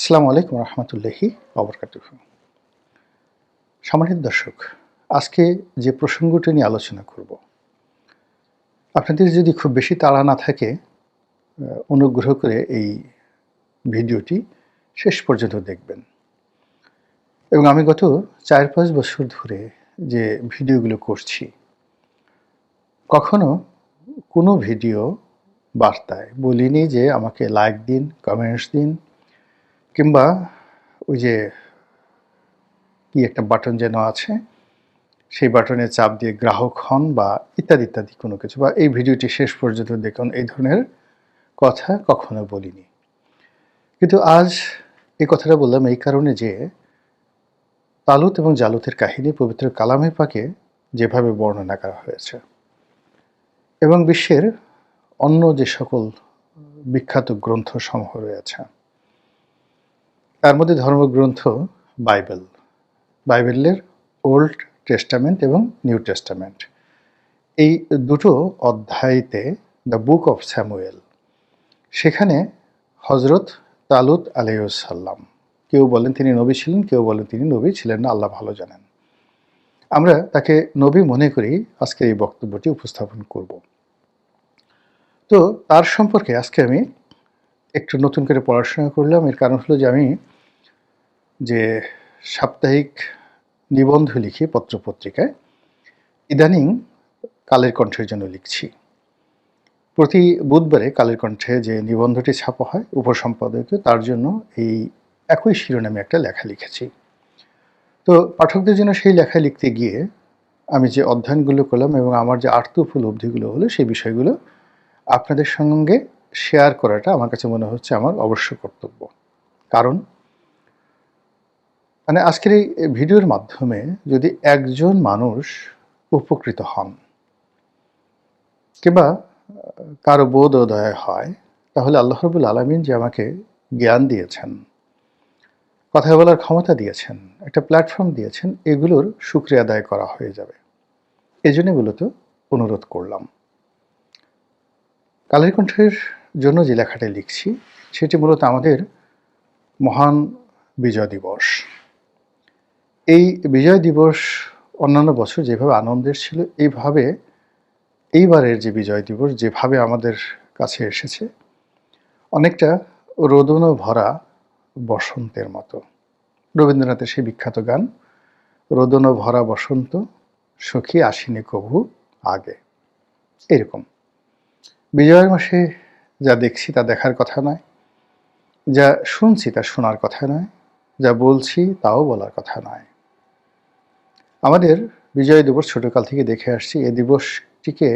আসসালামু আলাইকুম রহমতুল্লাহি অবরকাত সম্মানিত দর্শক, আজকে যে প্রসঙ্গটি নিয়ে আলোচনা করব, আপনাদের যদি খুব বেশি তাড়া না থাকে অনুগ্রহ করে এই ভিডিওটি শেষ পর্যন্ত দেখবেন। এবং আমি গত চার পাঁচ বছর ধরে যে ভিডিওগুলো করছি, কখনো কোনো ভিডিও বার্তায় বলিনি যে আমাকে লাইক দিন কমেন্টস দিন কিংবা ওই যে কি একটা বাটন যেন আছে, সেই বাটনে চাপ দিয়ে গ্রাহক হন বা ইত্যাদি ইত্যাদি কোনো কিছু। বা এই ভিডিওটি শেষ পর্যন্ত দেখুন, এই ধরনের কথা কখনো বলিনি। কিন্তু আজ এই কথাটা বললাম এই কারণে যে তালুত এবং জালুতের কাহিনী পবিত্র কালামে পাকে যেভাবে বর্ণনা করা হয়েছে এবং বিশ্বের অন্য যে সকল বিখ্যাত গ্রন্থ সমূহ রয়েছে তার মধ্যে ধর্মগ্রন্থ, বাইবেল। বাইবেলের ওল্ড টেস্টামেন্ট এবং নিউ টেস্টামেন্ট। এই দুটো অধ্যায়তে দ্য বুক অফ স্যামুয়েল, সেখানে হজরত তালুত আলাইসাল্লাম কেউ বলেন তিনি নবী ছিলেন, কেউ বলেন তিনি নবী ছিলেন না, আল্লাহ ভালো জানেন। আমরা তাকে নবী মনে করি আজকে এই বক্তব্যটি উপস্থাপন করব। তো তার সম্পর্কে আজকে আমি একটু নতুন করে পড়াশোনা করলাম, এর কারণ হলো যে আমি যে সাপ্তাহিক নিবন্ধ লিখি পত্রপত্রিকায়, ইদানিং কালের কণ্ঠের জন্য লিখছি। প্রতি বুধবারে কালের কণ্ঠে যে নিবন্ধটি ছাপা হয় উপসম্পাদকীয়, তার জন্য এই একই শিরোনামে একটা লেখা লিখেছি। তো পাঠকদের জন্য সেই লেখা লিখতে গিয়ে আমি যে অধ্যয়নগুলো করলাম এবং আমার যে আর্ত উপলব্ধিগুলো হলো, সেই বিষয়গুলো আপনাদের সঙ্গে শেয়ার করাটা আমার কাছে মনে হচ্ছে আমার অবশ্য কর্তব্য। কারণ মানে আজকের এই ভিডিওর মাধ্যমে যদি একজন মানুষ উপকৃত হন, কিংবা কারও বোধ উদয় হয়, তাহলে আল্লাহ রবুল আলমিন যে আমাকে জ্ঞান দিয়েছেন, কথা বলার ক্ষমতা দিয়েছেন, একটা প্ল্যাটফর্ম দিয়েছেন, এগুলোর সুক্রিয়া আদায় করা হয়ে যাবে। এই জন্য মূলত অনুরোধ করলাম। কালের কণ্ঠের জন্য যে লেখাটা লিখছি, সেটি মূলত আমাদের মহান বিজয় দিবস। এই বিজয় দিবস অন্যান্য বছর যেভাবে আনন্দের ছিল, এইভাবে এইবারের যে বিজয় দিবস যেভাবে আমাদের কাছে এসেছে, অনেকটা রোদন ভরা বসন্তের মতো। রবীন্দ্রনাথের সেই বিখ্যাত গান, রোদন ভরা বসন্ত, সখী আসিনি কভু আগে। এরকম। বিজয়ের মাসে যা দেখছি তা দেখার কথা নয়, যা শুনছি তা শোনার কথা নয়, যা বলছি তাও বলার কথা নয়। আমাদের বিজয় দিবস ছোটকাল থেকে দেখে আসছি। এই দিবসটিকে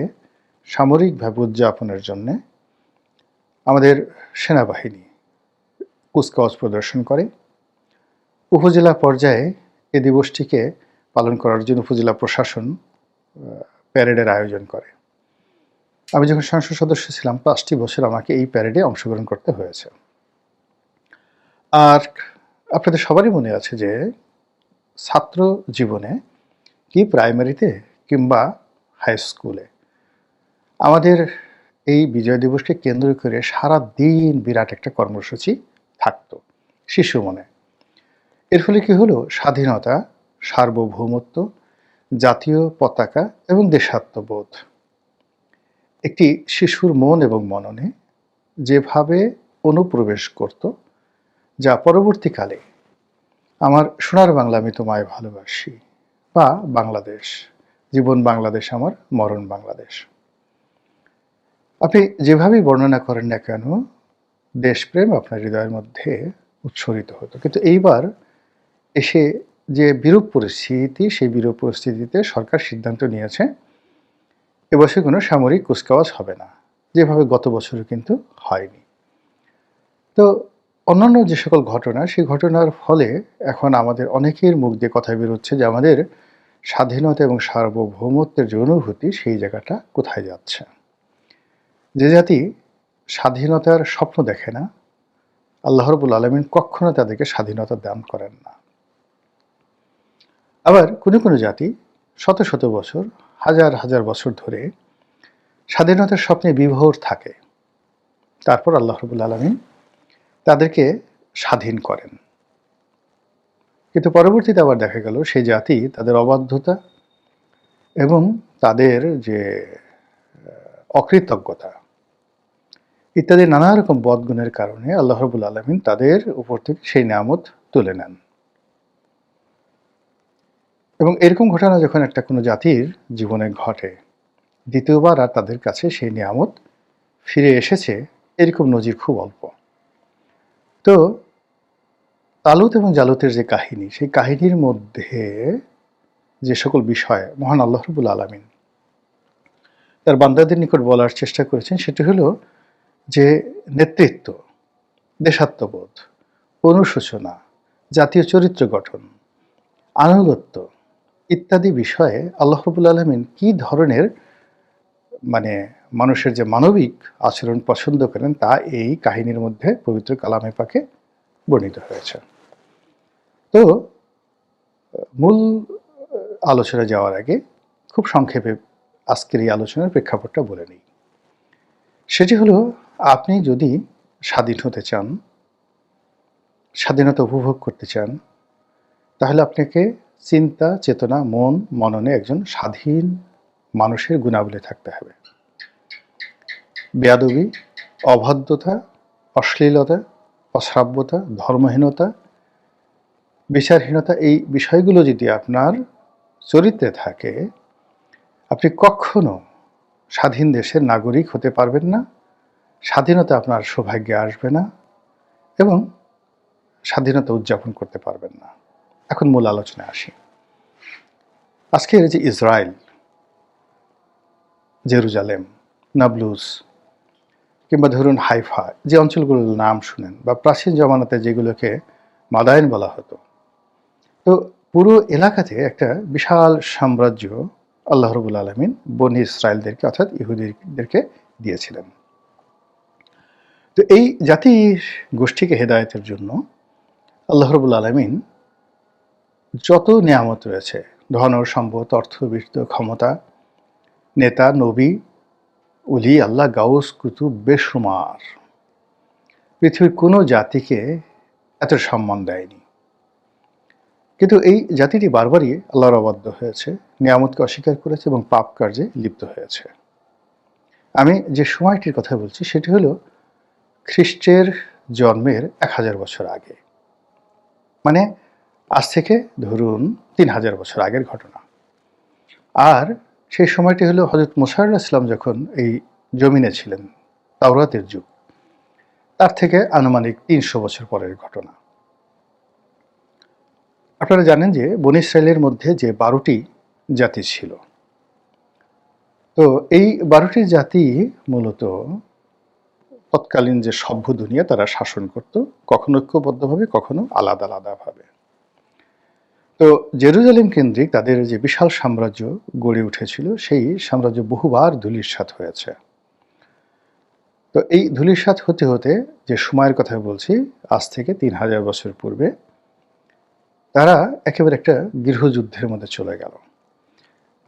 সামরিকভাবে উদযাপনের জন্য আমাদের সেনাবাহিনী কুচকাওয়াজ প্রদর্শন করে। উপজেলা পর্যায়ে এই দিবসটিকে পালন করার জন্য উপজেলা প্রশাসন প্যারেডের আয়োজন করে। আমি যখন সংসদ সদস্য ছিলাম, পাঁচটি বছর আমাকে এই প্যারেডে অংশগ্রহণ করতে হয়েছে। আর আপনাদের সবারই মনে আছে যে ছাত্র জীবনে কি প্রাইমারিতে কিংবা হাই স্কুলে আমাদের এই বিজয় দিবসকে কেন্দ্র করে সারা দিন বিরাট একটা কর্মসূচি থাকতো শিশু মনে। এর ফলে কি হলো? স্বাধীনতা, সার্বভৌমত্ব, জাতীয় পতাকা এবং দেশাত্মবোধ। একটি শিশুর মন এবং মননে যেভাবে অনুপ্রবেশ করত, যা পরবর্তীকালে আমার সোনার বাংলা আমি তোমায় ভালোবাসি। বা বাংলাদেশ, জীবন বাংলাদেশ, আমার মরণ বাংলাদেশ। আপনি যেভাবেই বর্ণনা করেন না কেন, দেশপ্রেম আপনার হৃদয়ের মধ্যে উচ্ছরিত হতো। কিন্তু এইবার এসে যে বিরূপ পরিস্থিতি, সেই বিরূপ পরিস্থিতিতে সরকার সিদ্ধান্ত নিয়েছে, এবছর কোনো সামরিক কুচকাওয়াজ হবে না। যেভাবে গত বছরও কিন্তু হয়নি। তো অন্যান্য যে সকল ঘটনা, সেই ঘটনার ফলে এখন আমাদের অনেকের মুখ দিয়ে কথা বেরোচ্ছে যে আমাদের স্বাধীনতা এবং সার্বভৌমত্বের যে অনুভূতি, সেই জায়গাটা কোথায় যাচ্ছে? যে জাতি স্বাধীনতার স্বপ্ন দেখে না, আল্লাহ রবুল আলমিন কখনো তাদেরকে স্বাধীনতা দান করেন না। আবার কোনো কোনো জাতি শত শত বছর, হাজার হাজার বছর ধরে স্বাধীনতার স্বপ্নে বিভোর থাকে। তারপর আল্লাহ রবুল আলমিন তাদেরকে স্বাধীন করেন। কিন্তু পরবর্তীতে আবার দেখা গেল সেই জাতি তাদের অবাধ্যতা এবং তাদের যে অকৃতজ্ঞতা ইত্যাদি নানা রকম বদগুণের কারণে আল্লাহ রবুল আলমিন তাদের উপর থেকে সেই নামত তুলে নেন। এবং এরকম ঘটনা যখন একটা কোনো জাতির জীবনে ঘটে, দ্বিতীয়বার আর তাদের কাছে সেই নিয়ামত ফিরে এসেছে, এরকম নজির খুব অল্প। তো তালুত এবং জালুতের যে কাহিনী, সেই কাহিনীর মধ্যে যে সকল বিষয়, মহান আল্লাহ রবুল আলমিন তার বান্দাদের নিকট বলার চেষ্টা করেছেন, সেটি হলো যে নেতৃত্ব, দেশাত্মবোধ, অনুশোচনা, জাতীয় চরিত্র গঠন, আনুগত্য ইত্যাদি বিষয়ে আল্লাহ রবুল আলমিন কী ধরনের মানে মানুষের যে মানবিক আচরণ পছন্দ করেন, তা এই কাহিনীর মধ্যে পবিত্র কালামে পাকে বর্ণিত হয়েছে। তো মূল আলোচনা যাওয়ার আগে খুব সংক্ষেপে আজকের এই আলোচনার প্রেক্ষাপটটা বলে নিই। সেটি হলো, আপনি যদি স্বাধীন হতে চান, স্বাধীনতা উপভোগ করতে চান, তাহলে আপনাকে চিন্তা, চেতনা, মন, মননে একজন স্বাধীন মানুষের গুণাবলী থাকতে হবে। বেয়াদবি, অবাধ্যতা, অশ্লীলতা, অশ্রাব্যতা, ধর্মহীনতা বিচারহীনতা এই বিষয়গুলো যদি আপনার চরিত্রে থাকে, আপনি কখনো স্বাধীন দেশের নাগরিক হতে পারবেন না, স্বাধীনতা আপনার সৌভাগ্যে আসবে না এবং স্বাধীনতা উদযাপন করতে পারবেন না। এখন মূল আলোচনায় আসি। আজকের যে ইসরায়েল, জেরুজালেম, নাবলুস কিংবা ধরুন হাইফা, যে অঞ্চলগুলোর নাম শুনেন বা প্রাচীন জমানাতে যেগুলোকে মাদায়ন বলা হতো তো পুরো এলাকাতে একটা বিশাল সাম্রাজ্য আল্লাহ রবুল আলমিন বনি ইসরায়েলদেরকে অর্থাৎ ইহুদিদেরকে দিয়েছিলেন। তো এই জাতি গোষ্ঠীকে হেদায়তের জন্য আল্লাহ রবুল আলমিন যত নিয়ামত রয়েছে, ধন, সম্পদ অর্থ বৃত্ত ক্ষমতা, নেতা, নবী উলি আল্লাহ, গাউস, কুতুব, বেশুমার, পৃথিবীর কোনো জাতিকে এত সম্মান দেয়নি। কিন্তু এই জাতিটি বারবারই আল্লাহর অবাধ্য হয়েছে, নিয়ামতকে অস্বীকার করেছে এবং পাপ কার্যে লিপ্ত হয়েছে। আমি যে সময়টির কথা বলছি, সেটি হলো খ্রিস্টের জন্মের এক হাজার বছর আগে। মানে আজ থেকে ধরুন তিন হাজার বছর আগের ঘটনা। আর সেই সময়টি হলো হজরত মুসার ইসলাম যখন এই জমিনে ছিলেন, তাওরাতের যুগ, তার থেকে আনুমানিক তিনশো বছর পরের ঘটনা। আপনারা জানেন যে বন ইসরায়েলের মধ্যে যে বারোটি জাতি ছিল। তো এই বারোটি জাতি মূলত তৎকালীন যে সভ্য দুনিয়া তারা শাসন করত, কখনো ঐক্যবদ্ধভাবে, কখনো আলাদা আলাদাভাবে। তো জেরুজালেম কেন্দ্রিক তাদের যে বিশাল সাম্রাজ্য গড়ে উঠেছিল, সেই সাম্রাজ্য বহুবার ধুলিস্বাত হয়েছে। তো এই ধুলিস্বাত হতে হতে যে সময়ের কথা বলছি, আজ থেকে তিন হাজার বছর পূর্বে তারা একেবারে একটা গৃহযুদ্ধের মধ্যে চলে গেল।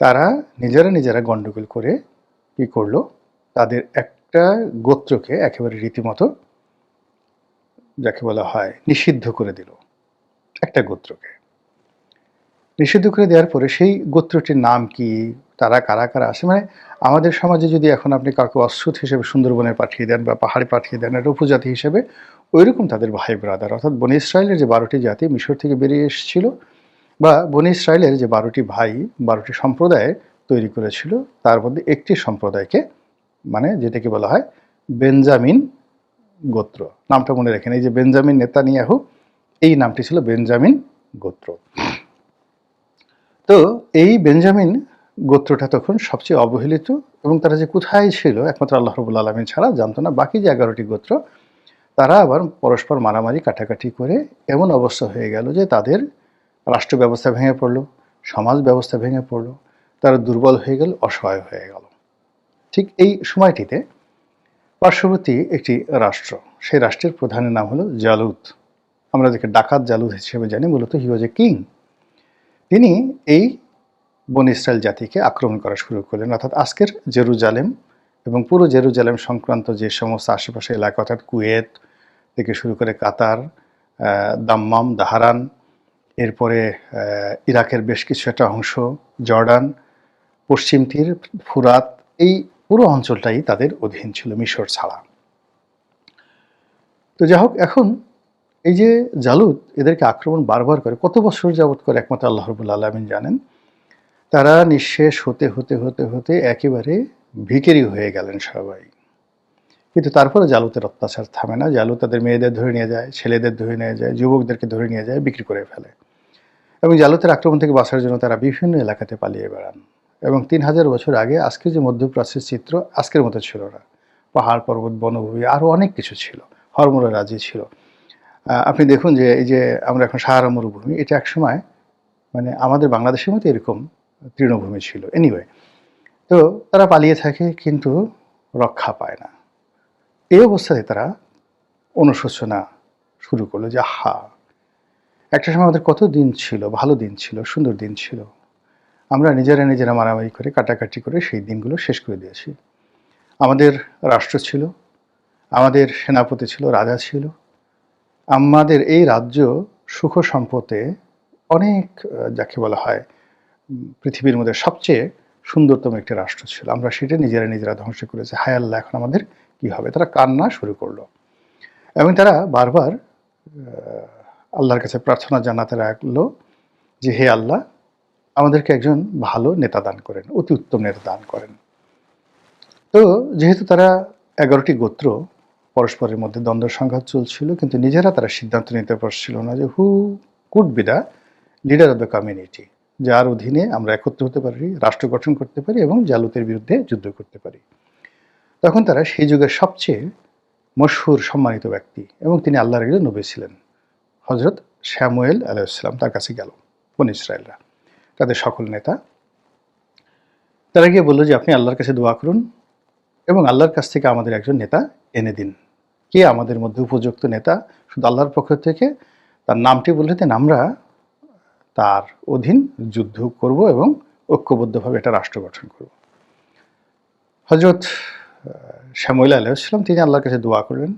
তারা নিজেরা নিজেরা গণ্ডগোল করে কি করল? তাদের একটা গোত্রকে একেবারে রীতিমতো যাকে বলা হয় নিষিদ্ধ করে দিল। একটা গোত্রকে। নিষিদ্ধ করে দেওয়ার পরে সেই গোত্রটির নাম কি? তারা কারা কারা আসে? মানে আমাদের সমাজে যদি এখন আপনি কাউকে অশ্রুত হিসেবে সুন্দরবনে পাঠিয়ে দেন বা পাহাড়ে পাঠিয়ে দেন, একটা উপজাতি হিসেবে ওইরকম তাদের ভাই ব্রাদার অর্থাৎ বনি ইসরায়েলের যে বারোটি জাতি মিশর থেকে বেরিয়ে এসেছিল বা বনি ইসরায়েলের যে বারোটি ভাই, বারোটি সম্প্রদায় তৈরি করেছিল, তার মধ্যে একটি সম্প্রদায়কে মানে যেটাকে বলা হয় বেঞ্জামিন গোত্র। নামটা মনে রাখেন, এই যে বেঞ্জামিন নেতানিয়াহু, এই নামটি ছিল বেঞ্জামিন গোত্র। তো এই বেঞ্জামিন গোত্রটা তখন সবচেয়ে অবহেলিত এবং তারা যে কোথায় ছিল, একমাত্র আল্লাহ রবুল আলমিন ছাড়া জানতো না। বাকি যে এগারোটি গোত্র তারা আবার পরস্পর মারামারি কাটাকাটি করে এমন অবস্থা হয়ে গেল যে তাদের রাষ্ট্র ব্যবস্থা ভেঙে পড়ল, সমাজ ব্যবস্থা ভেঙে পড়ল, তারা দুর্বল হয়ে গেল, অসহায় হয়ে গেল। ঠিক এই সময়টিতে পার্শ্ববর্তী একটি রাষ্ট্র, সেই রাষ্ট্রের প্রধানের নাম হলো জালুদ আমরা যাকে ডাকাত জালুদ হিসেবে জানি, মূলত হি ওয়াজ এ কিং। তিনি এই বন ইসরায়েল জাতিকে আক্রমণ করা শুরু করলেন, অর্থাৎ আজকের জেরুজালেম এবং পুরো জেরুজালেম সংক্রান্ত যে সমস্ত আশেপাশে এলাকা, অর্থাৎ কুয়েত থেকে শুরু করে কাতার দাম্মাম, দাহারান, এরপরে ইরাকের বেশ কিছু একটা অংশ, জর্ডান, পশ্চিম তীর, ফুরাত, এই পুরো অঞ্চলটাই তাদের অধীন ছিল মিশর ছাড়া। তো যাই হোক, এখন এই যে জালুদ এদেরকে আক্রমণ বারবার করে, কত বছর যাবত করে একমাত্র আল্লাহ রবুল আলমিন জানেন? তারা নিঃশেষ হতে হতে হতে হতে একেবারে ভিকেরি হয়ে গেলেন সবাই। কিন্তু তারপরে জালুতের অত্যাচার থামে না। জালু তাদের মেয়েদের ধরে নিয়ে যায়, ছেলেদের ধরে নিয়ে যায়, যুবকদেরকে ধরে নিয়ে যায়, বিক্রি করে ফেলে। এবং জালুতের আক্রমণ থেকে বাঁচার জন্য তারা বিভিন্ন এলাকাতে পালিয়ে বেড়ান। এবং তিন হাজার বছর আগে আজকে যে মধ্যপ্রাচ্যের চিত্র, আজকের মতো ছিল না। পাহাড় পর্বত, বনভূমি আরও অনেক কিছু ছিল। হরমোরা রাজি ছিল। আপনি দেখুন যে এই যে আমরা এখন সাহারা মরুভূমি এটা একসময় মানে আমাদের বাংলাদেশের মতো এরকম তৃণভূমি ছিল। এনিওয়ে তো তারা পালিয়ে থাকে কিন্তু রক্ষা পায় না। এই অবস্থাতে তারা অনুশোচনা শুরু করল যে হা একটা সময় আমাদের কত দিন ছিল, ভালো দিন ছিল, সুন্দর দিন ছিল। আমরা নিজেরা নিজেরা মারামারি করে, কাটাকাটি করে সেই দিনগুলো শেষ করে দিয়েছি। আমাদের রাষ্ট্র ছিল, আমাদের সেনাপতি ছিল, রাজা ছিল। আমাদের এই রাজ্য সুখ সম্পদে অনেক, যাকে বলা হয়, পৃথিবীর মধ্যে সবচেয়ে সুন্দরতম একটি রাষ্ট্র ছিল। আমরা সেটা নিজেরা নিজেরা ধ্বংস করেছি। হায় আল্লাহ, এখন আমাদের কি হবে? তারা কান্না শুরু করল। এবং তারা বারবার আল্লাহর কাছে প্রার্থনা জানাতে রাখল যে, হে আল্লাহ, আমাদেরকে একজন ভালো নেতা দান করেন, অতি উত্তম নেতা দান করেন। তো যেহেতু তারা এগারোটি গোত্র, পরস্পরের মধ্যে দ্বন্দ্ব সংঘাত চলছিল, কিন্তু নিজেরা তারা সিদ্ধান্ত নিতে পারছিল না যে, who could be the leader of the community, যার অধীনে আমরা একত্র হতে পারি, রাষ্ট্র গঠন করতে পারি এবং জালুতের বিরুদ্ধে যুদ্ধ করতে পারি। তখন তারা সেই যুগের সবচেয়ে মশহুর সম্মানিত ব্যক্তি এবং তিনি আল্লাহর একজন নবী ছিলেন। হজরত শ্যামুয়েল আলাইসাল্লাম তার কাছে গেল, বন ইসরায়েলরা। তাদের সকল নেতা, তারা গিয়ে বলল যে, আপনি আল্লাহর কাছে দোয়া করুন এবং আল্লাহর কাছ থেকে আমাদের একজন নেতা এনে দিন। কে আমাদের মধ্যে উপযুক্ত নেতা? শুধু আল্লাহর পক্ষ থেকে? তার নামটি বলে দেন আমরা তার অধীন যুদ্ধ করব এবং ঐক্যবদ্ধভাবে একটা রাষ্ট্র গঠন করব। হজরত শ্যামুল আলাইসাল্লাম তিনি আল্লাহর কাছে দোয়া করলেন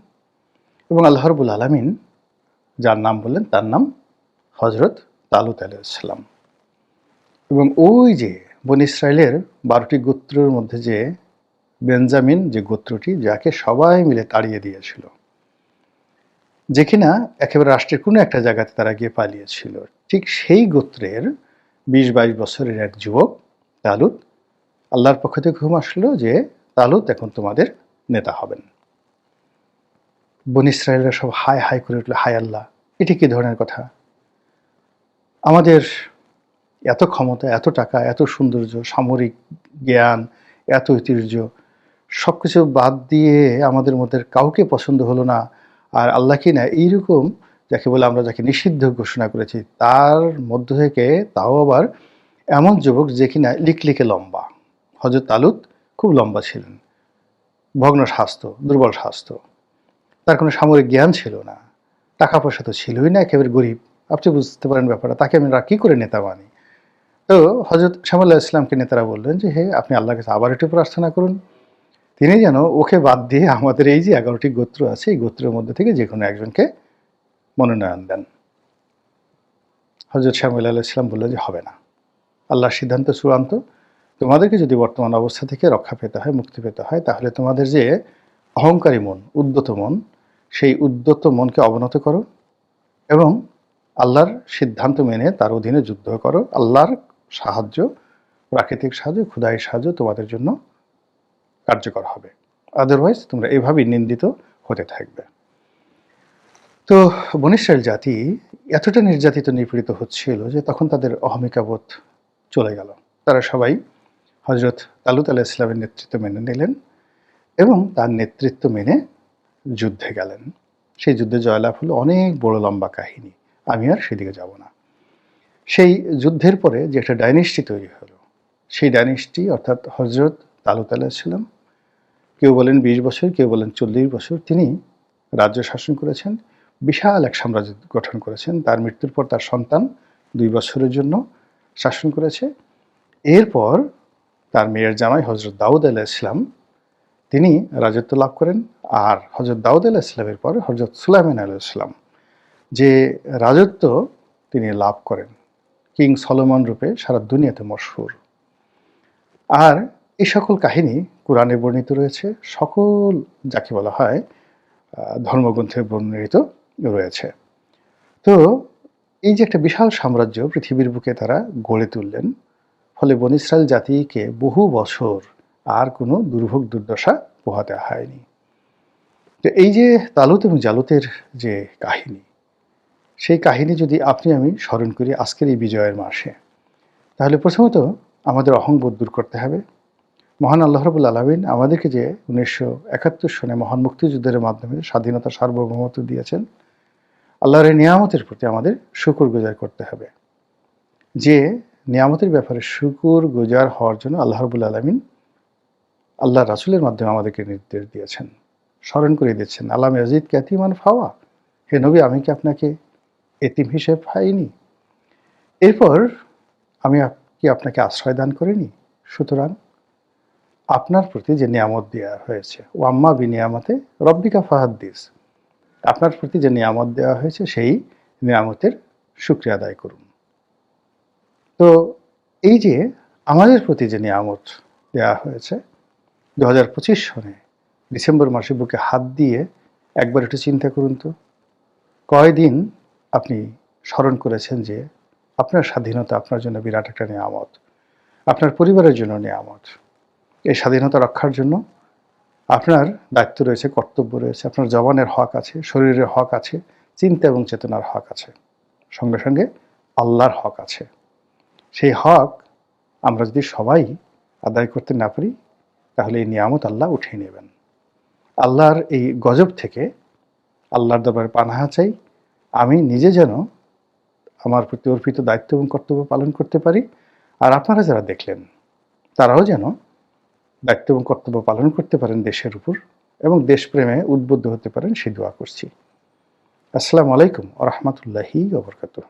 এবং আল্লাহ রবুল আলমিন যার নাম বললেন, তার নাম হজরত তালুত আলাইসাল্লাম এবং ওই যে বন ইসরায়েলের বারোটি গোত্রের মধ্যে যে বেঞ্জামিন যে গোত্রটি, যাকে সবাই মিলে তাড়িয়ে দিয়েছিল, যে কিনা একেবারে রাষ্ট্রের কোনো একটা জায়গাতে তারা গিয়ে পালিয়েছিল, ঠিক সেই গোত্রের বিশ বাইশ বছরের এক যুবক তালুত আল্লাহর পক্ষ থেকে ঘুম আসলো যে তালুত এখন তোমাদের নেতা হবেন। বন ইসরায়েলরা সব হাই হাই করে উঠল হাই আল্লাহ, এটি কি ধরনের কথা? আমাদের এত ক্ষমতা, এত টাকা, এত সৌন্দর্য, সামরিক জ্ঞান, এত ঐতিহ্য সব কিছু বাদ দিয়ে আমাদের মধ্যে কাউকে পছন্দ হলো না। আর আল্লাহ কি না, এইরকম যাকে বলে আমরা যাকে নিষিদ্ধ ঘোষণা করেছি, তার মধ্য থেকে তাও আবার এমন যুবক যে কিনা লিকলিকে লম্বা। হজরত তালুত খুব লম্বা ছিলেন। ভগ্ন স্বাস্থ্য, দুর্বল স্বাস্থ্য। তার কোনো সামরিক জ্ঞান ছিল না। টাকা পয়সা তো ছিলই না, একেবারে গরিব। আপনি বুঝতে পারেন ব্যাপারটা। তাকে আমরা কী করে নেতা মানি? তো হজরত শ্যামুল্লাহ ইসলামকে নেতারা বললেন যে, হে, আপনি আল্লাহর কাছে আবার একটু প্রার্থনা করুন। তিনি যেন ওকে বাদ দিয়ে আমাদের এই যে এগারোটি গোত্র আছে, এই গোত্রের মধ্যে থেকে যে কোনো একজনকে মনোনয়ন দেন। হজরত শ্যামুল আল্লাহ ইসলাম বলল যে, হবে না। আল্লাহর সিদ্ধান্ত চূড়ান্ত। তোমাদেরকে যদি বর্তমান অবস্থা থেকে রক্ষা পেতে হয়, মুক্তি পেতে হয়, তাহলে তোমাদের যে অহংকারী মন, উদ্যত মন, সেই উদ্যত মনকে অবনত করো এবং আল্লাহর সিদ্ধান্ত মেনে তার অধীনে যুদ্ধ করো। আল্লাহর সাহায্য, প্রাকৃতিক সাহায্য ক্ষুদাই সাহায্য তোমাদের জন্য কার্যকর হবে। আদারওয়াইজ তোমরা এভাবেই নিন্দিত হতে থাকবে। তো বনিশ্রাইল জাতি এতটা নির্যাতিত, নিপীড়িত হচ্ছিল যে তখন তাদের অহমিকাবোধ চলে গেল। তারা সবাই হজরত তালুত আলাহ ইসলামের নেতৃত্ব মেনে নিলেন এবং তার নেতৃত্ব মেনে যুদ্ধে গেলেন। সেই যুদ্ধে জয়লাভ হলো অনেক বড় লম্বা কাহিনী। আমি আর সেদিকে যাব না। সেই যুদ্ধের পরে যে একটা ডাইনেস্টি তৈরি হলো, সেই ডাইনেস্টি অর্থাৎ হজরত তালুত ইসলাম কেউ বলেন বিশ বছর, কেউ বলেন চল্লিশ বছর, তিনি রাজ্য শাসন করেছেন, বিশাল এক সাম্রাজ্য গঠন করেছেন। তার মৃত্যুর পর তার সন্তান দুই বছরের জন্য শাসন করেছে। এরপর তার মেয়ের জামাই হজরত দাউদ আলাহ ইসলাম তিনি রাজত্ব লাভ করেন। আর হজরত দাউদ আলাহ ইসলামের পর হজরত সুলাইমান আলাহ ইসলাম যে রাজত্ব তিনি লাভ করেন। কিং সলোমন রূপে সারা দুনিয়াতে মশহুর। আর এই সকল কাহিনী কোরআনে বর্ণিত রয়েছে। সকল যাকে বলা হয় ধর্মগ্রন্থে বর্ণিত রয়েছে। তো এই যে একটা বিশাল সাম্রাজ্য পৃথিবীর বুকে তারা গড়ে তুললেন ফলে বন জাতিকে বহু বছর আর কোনো দুর্ভোগ দুর্দশা পোহাতে হয়নি। তো এই যে তালুত এবং জালুতের যে কাহিনী, সেই কাহিনী যদি আপনি আমি স্মরণ করি আজকের এই বিজয়ের মাসে, তাহলে প্রথমত আমাদের অহংবোধ দূর করতে হবে। মহান আল্লাহ রবুল আলমিন আমাদেরকে যে উনিশশো একাত্তর সনে মহান মুক্তিযুদ্ধের মাধ্যমে স্বাধীনতা সার্বভৌমত্ব দিয়েছেন, আল্লাহর নিয়ামতের প্রতি আমাদের শুকর গুজার করতে হবে। যে নিয়ামতের ব্যাপারে শুকুর গুজার হওয়ার জন্য আল্লাহ রবুল আলমিন আল্লাহ রাসুলের মাধ্যমে আমাদেরকে নির্দেশ দিয়েছেন, স্মরণ করে দিচ্ছেন আল্লাহ মজিদ খ্যাতিমান ফাওয়া, হে নবী, আমি কি আপনাকে এতিম হিসেবে পাইনি? এরপর আমি কি আপনাকে আশ্রয় দান করিনি? সুতরাং আপনার প্রতি যে নিয়ামত দেওয়া হয়েছে, ও আম্মা বি নিয়ামতে রব্বিকা ফাহাদ্দিস আপনার প্রতি যে নিয়ামত দেওয়া হয়েছে, সেই নিয়ামতের শুক্রিয়া আদায় করুন। তো এই যে আমাদের প্রতি যে নিয়ামত দেওয়া হয়েছে দু হাজার পঁচিশ সনে ডিসেম্বর মাসে বুকে হাত দিয়ে একবার একটু চিন্তা করুন তো। কয়দিন আপনি স্মরণ করেছেন যে আপনার স্বাধীনতা আপনার জন্য বিরাট একটা নিয়ামত, আপনার পরিবারের জন্য নিয়ামত, এই স্বাধীনতা রক্ষার জন্য আপনার দায়িত্ব রয়েছে, কর্তব্য রয়েছে, আপনার জবানের হক আছে, শরীরের হক আছে, চিন্তা এবং চেতনার হক আছে, সঙ্গে সঙ্গে আল্লাহর হক আছে। সেই হক আমরা যদি সবাই আদায় করতে না পারি, তাহলে এই নিয়ামত আল্লাহ উঠিয়ে নেবেন। আল্লাহর এই গজব থেকে আল্লাহর দরবারে পানাহা চাই। আমি নিজে যেন আমার প্রতি অর্পিত দায়িত্ব এবং কর্তব্য পালন করতে পারি। আর আপনারা যারা দেখলেন, তারাও যেন দায়িত্ব এবং কর্তব্য পালন করতে পারেন দেশের উপর এবং দেশপ্রেমে উদ্বুদ্ধ হতে পারেন সে দোয়া করছি। আসসালামু আলাইকুম আ রহমতুল্লাহি ওবরকাতুহ